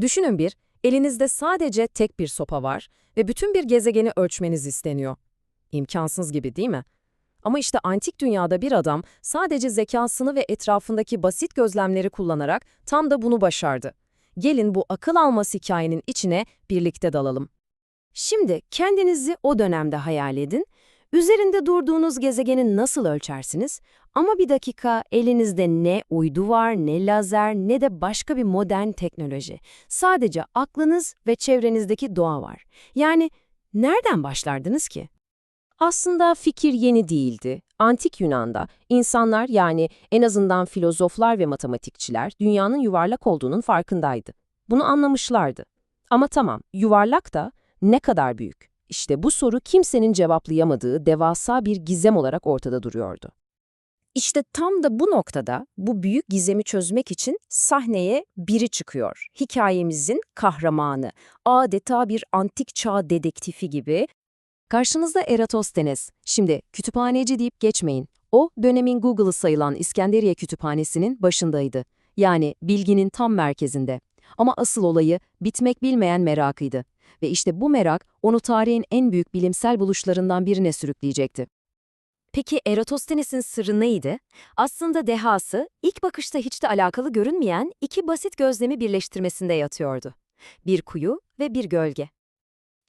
Düşünün bir, elinizde sadece tek bir sopa var ve bütün bir gezegeni ölçmeniz isteniyor. İmkansız gibi değil mi? Ama işte antik dünyada bir adam sadece zekasını ve etrafındaki basit gözlemleri kullanarak tam da bunu başardı. Gelin bu akıl almaz hikayenin içine birlikte dalalım. Şimdi kendinizi o dönemde hayal edin. Üzerinde durduğunuz gezegeni nasıl ölçersiniz? Ama bir dakika elinizde ne uydu var, ne lazer, ne de başka bir modern teknoloji. Sadece aklınız ve çevrenizdeki doğa var. Yani nereden başlardınız ki? Aslında fikir yeni değildi. Antik Yunan'da insanlar yani en azından filozoflar ve matematikçiler dünyanın yuvarlak olduğunun farkındaydı. Bunu anlamışlardı. Ama tamam, yuvarlak da ne kadar büyük? İşte bu soru kimsenin cevaplayamadığı devasa bir gizem olarak ortada duruyordu. İşte tam da bu noktada bu büyük gizemi çözmek için sahneye biri çıkıyor. Hikayemizin kahramanı, adeta bir antik çağ dedektifi gibi. Karşınızda Eratosthenes. Şimdi kütüphaneci deyip geçmeyin. O dönemin Google'ı sayılan İskenderiye Kütüphanesi'nin başındaydı. Yani bilginin tam merkezinde. Ama asıl olayı bitmek bilmeyen merakıydı. Ve işte bu merak onu tarihin en büyük bilimsel buluşlarından birine sürükleyecekti. Peki Eratosthenes'in sırrı neydi? Aslında dehası ilk bakışta hiç de alakalı görünmeyen iki basit gözlemi birleştirmesinde yatıyordu. Bir kuyu ve bir gölge.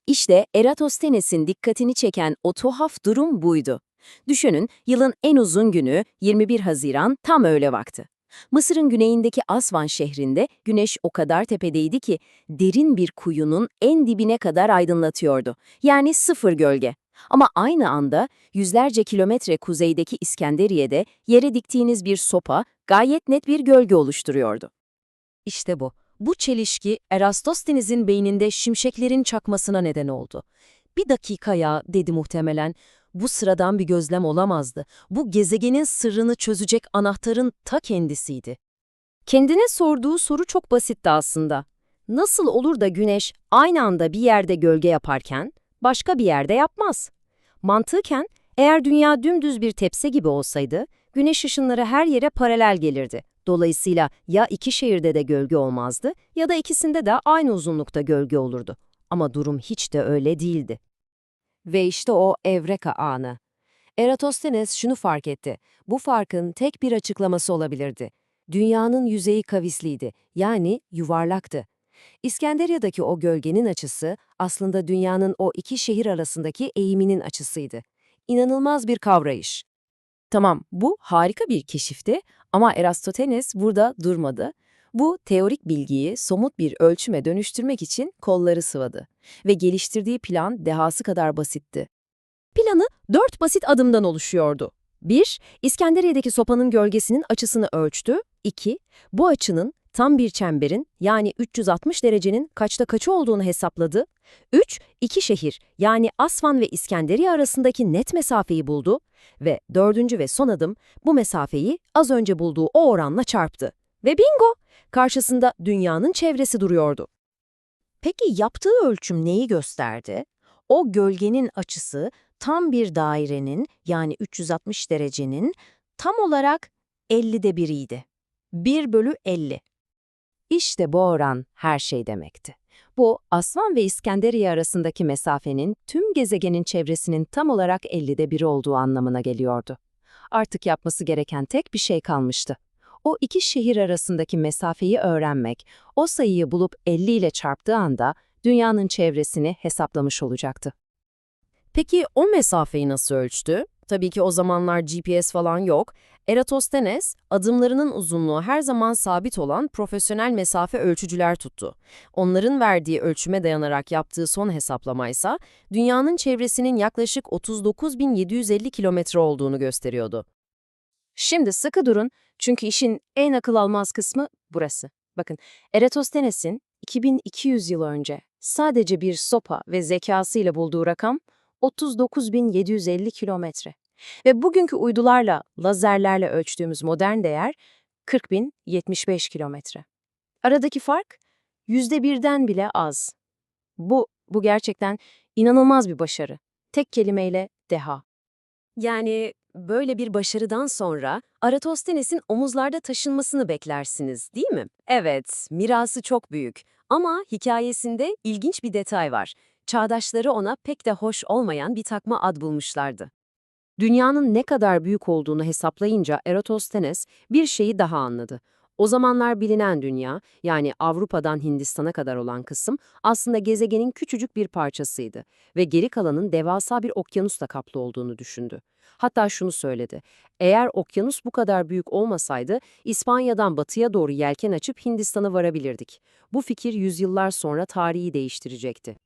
İşte Eratosthenes'in dikkatini çeken o tuhaf durum buydu. Düşünün, yılın en uzun günü 21 Haziran tam öğle vakti. Mısır'ın güneyindeki Asvan şehrinde güneş o kadar tepedeydi ki derin bir kuyunun en dibine kadar aydınlatıyordu. Yani sıfır gölge. Ama aynı anda yüzlerce kilometre kuzeydeki İskenderiye'de yere diktiğiniz bir sopa gayet net bir gölge oluşturuyordu. İşte bu. Bu çelişki Erastosthenes'in beyninde şimşeklerin çakmasına neden oldu. Bir dakika ya dedi muhtemelen. Bu sıradan bir gözlem olamazdı. Bu gezegenin sırrını çözecek anahtarın ta kendisiydi. Kendine sorduğu soru çok basitti aslında. Nasıl olur da güneş aynı anda bir yerde gölge yaparken başka bir yerde yapmaz? Mantıken eğer dünya dümdüz bir tepsi gibi olsaydı güneş ışınları her yere paralel gelirdi. Dolayısıyla ya iki şehirde de gölge olmazdı ya da ikisinde de aynı uzunlukta gölge olurdu. Ama durum hiç de öyle değildi. Ve işte o evreka anı. Eratosthenes şunu fark etti. Bu farkın tek bir açıklaması olabilirdi. Dünyanın yüzeyi kavisliydi, yani yuvarlaktı. İskenderiya'daki o gölgenin açısı aslında dünyanın o iki şehir arasındaki eğiminin açısıydı. İnanılmaz bir kavrayış. Tamam, bu harika bir keşifti ama Eratosthenes burada durmadı. Bu teorik bilgiyi somut bir ölçüme dönüştürmek için kolları sıvadı ve geliştirdiği plan dehası kadar basitti. Planı dört basit adımdan oluşuyordu. 1. İskenderiye'deki sopanın gölgesinin açısını ölçtü. 2. Bu açının tam bir çemberin yani 360 derecenin kaçta kaçı olduğunu hesapladı. 3. İki şehir yani Asvan ve İskenderiye arasındaki net mesafeyi buldu. Ve dördüncü ve son adım bu mesafeyi az önce bulduğu o oranla çarptı. Ve bingo! Karşısında dünyanın çevresi duruyordu. Peki yaptığı ölçüm neyi gösterdi? O gölgenin açısı tam bir dairenin yani 360 derecenin tam olarak 50'de biriydi. 1 bölü 50. İşte bu oran her şey demekti. Bu, Aslan ve İskenderiye arasındaki mesafenin tüm gezegenin çevresinin tam olarak 50'de biri olduğu anlamına geliyordu. Artık yapması gereken tek bir şey kalmıştı. O iki şehir arasındaki mesafeyi öğrenmek, o sayıyı bulup 50 ile çarptığı anda dünyanın çevresini hesaplamış olacaktı. Peki o mesafeyi nasıl ölçtü? Tabii ki o zamanlar GPS falan yok. Eratosthenes, adımlarının uzunluğu her zaman sabit olan profesyonel mesafe ölçücüler tuttu. Onların verdiği ölçüme dayanarak yaptığı son hesaplamaysa, dünyanın çevresinin yaklaşık 39.750 kilometre olduğunu gösteriyordu. Şimdi sıkı durun çünkü işin en akıl almaz kısmı burası. Bakın, Eratosthenes'in 2200 yıl önce sadece bir sopa ve zekasıyla bulduğu rakam 39.750 kilometre. Ve bugünkü uydularla, lazerlerle ölçtüğümüz modern değer 40.075 kilometre. Aradaki fark yüzde birden bile az. Bu, bu gerçekten inanılmaz bir başarı. Tek kelimeyle deha. Yani böyle bir başarıdan sonra Eratosthenes'in omuzlarda taşınmasını beklersiniz, değil mi? Evet, mirası çok büyük ama hikayesinde ilginç bir detay var. Çağdaşları ona pek de hoş olmayan bir takma ad bulmuşlardı. Dünyanın ne kadar büyük olduğunu hesaplayınca Eratosthenes bir şeyi daha anladı. O zamanlar bilinen dünya, yani Avrupa'dan Hindistan'a kadar olan kısım aslında gezegenin küçücük bir parçasıydı ve geri kalanın devasa bir okyanusla kaplı olduğunu düşündü. Hatta şunu söyledi, eğer okyanus bu kadar büyük olmasaydı İspanya'dan batıya doğru yelken açıp Hindistan'a varabilirdik. Bu fikir yüzyıllar sonra tarihi değiştirecekti.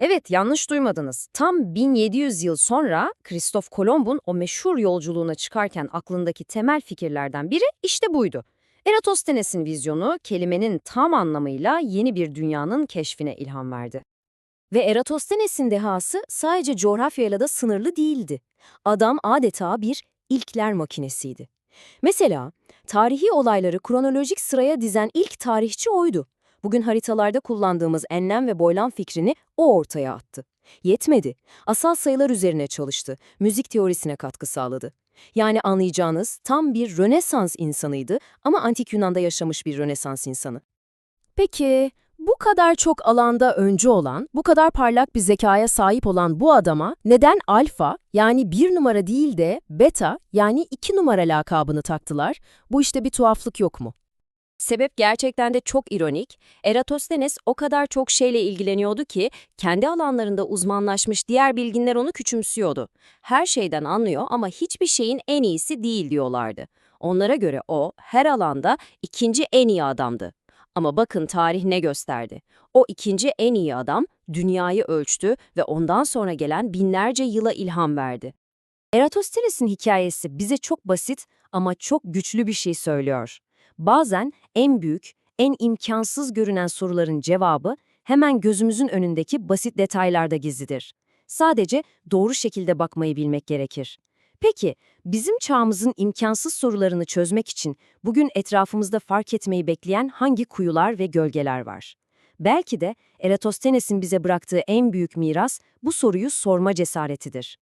Evet, yanlış duymadınız. Tam 1700 yıl sonra Kristof Kolomb'un o meşhur yolculuğuna çıkarken aklındaki temel fikirlerden biri işte buydu. Eratosthenes'in vizyonu kelimenin tam anlamıyla yeni bir dünyanın keşfine ilham verdi. Ve Eratosthenes'in dehası sadece coğrafyayla da sınırlı değildi. Adam adeta bir ilkler makinesiydi. Mesela tarihi olayları kronolojik sıraya dizen ilk tarihçi oydu. Bugün haritalarda kullandığımız enlem ve boylam fikrini o ortaya attı. Yetmedi. Asal sayılar üzerine çalıştı. Müzik teorisine katkı sağladı. Yani anlayacağınız tam bir Rönesans insanıydı ama Antik Yunan'da yaşamış bir Rönesans insanı. Peki, bu kadar çok alanda öncü olan, bu kadar parlak bir zekaya sahip olan bu adama neden alfa yani bir numara değil de beta yani iki numara lakabını taktılar? Bu işte bir tuhaflık yok mu? Sebep gerçekten de çok ironik. Eratosthenes o kadar çok şeyle ilgileniyordu ki kendi alanlarında uzmanlaşmış diğer bilginler onu küçümsüyordu. Her şeyden anlıyor ama hiçbir şeyin en iyisi değil diyorlardı. Onlara göre o her alanda ikinci en iyi adamdı. Ama bakın tarih ne gösterdi. O ikinci en iyi adam dünyayı ölçtü ve ondan sonra gelen binlerce yıla ilham verdi. Eratosthenes'in hikayesi bize çok basit ama çok güçlü bir şey söylüyor. Bazen en büyük, en imkansız görünen soruların cevabı hemen gözümüzün önündeki basit detaylarda gizlidir. Sadece doğru şekilde bakmayı bilmek gerekir. Peki, bizim çağımızın imkansız sorularını çözmek için bugün etrafımızda fark etmeyi bekleyen hangi kuyular ve gölgeler var? Belki de Eratosthenes'in bize bıraktığı en büyük miras bu soruyu sorma cesaretidir.